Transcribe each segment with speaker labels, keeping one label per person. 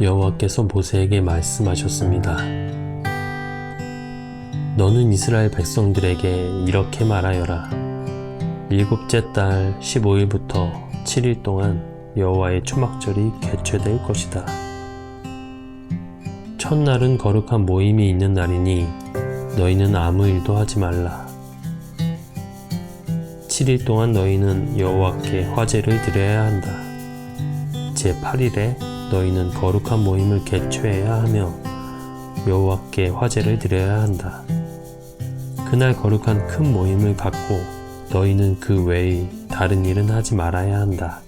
Speaker 1: 여호와께서 모세에게 말씀하셨습니다. 너는 이스라엘 백성들에게 이렇게 말하여라. 일곱째 달 15일부터 7일 동안 여호와의 초막절이 개최될 것이다. 첫날은 거룩한 모임이 있는 날이니 너희는 아무 일도 하지 말라. 7일 동안 너희는 여호와께 화제를 드려야 한다. 제8일에 너희는 거룩한 모임을 개최해야 하며 여호와께 화제를 드려야 한다. 그날 거룩한 큰 모임을 갖고 너희는 그 외의 다른 일은 하지 말아야 한다.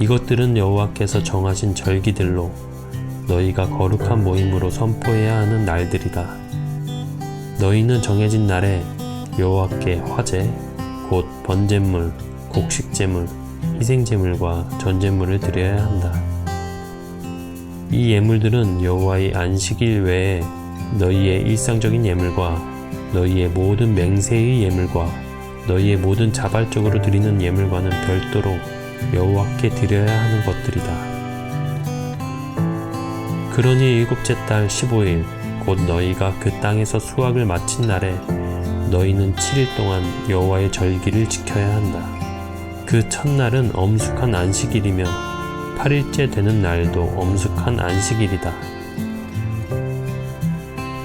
Speaker 1: 이것들은 여호와께서 정하신 절기들로 너희가 거룩한 모임으로 선포해야 하는 날들이다. 너희는 정해진 날에 여호와께 화제, 곧 번제물, 곡식제물, 희생제물과 전제물을 드려야 한다. 이 예물들은 여호와의 안식일 외에 너희의 일상적인 예물과 너희의 모든 맹세의 예물과 너희의 모든 자발적으로 드리는 예물과는 별도로 여호와께 드려야 하는 것들이다. 그러니 일곱째 달 15일 곧 너희가 그 땅에서 수확을 마친 날에 너희는 7일 동안 여호와의 절기를 지켜야 한다. 그 첫날은 엄숙한 안식일이며 8일째 되는 날도 엄숙한 안식일이다.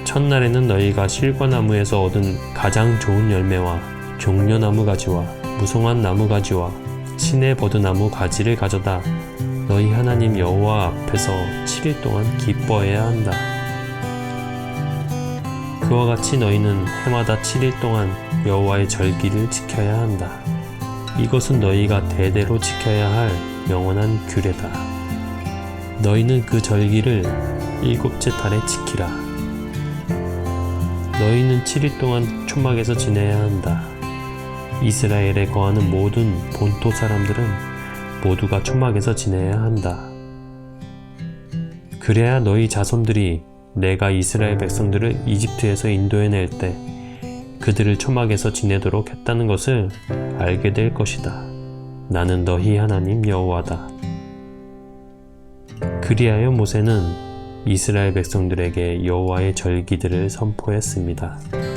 Speaker 1: 첫날에는 너희가 실과나무에서 얻은 가장 좋은 열매와 종려나무 가지와 무성한 나무 가지와 신의 버드나무 가지를 가져다 너희 하나님 여호와 앞에서 7일 동안 기뻐해야 한다. 그와 같이 너희는 해마다 7일 동안 여호와의 절기를 지켜야 한다. 이것은 너희가 대대로 지켜야 할 영원한 규례다. 너희는 그 절기를 일곱째 달에 지키라. 너희는 7일 동안 초막에서 지내야 한다. 이스라엘에 거하는 모든 본토 사람들은 모두가 초막에서 지내야 한다. 그래야 너희 자손들이 내가 이스라엘 백성들을 이집트에서 인도해낼 때 그들을 초막에서 지내도록 했다는 것을 알게 될 것이다. 나는 너희 하나님 여호와다. 그리하여 모세는 이스라엘 백성들에게 여호와의 절기들을 선포했습니다.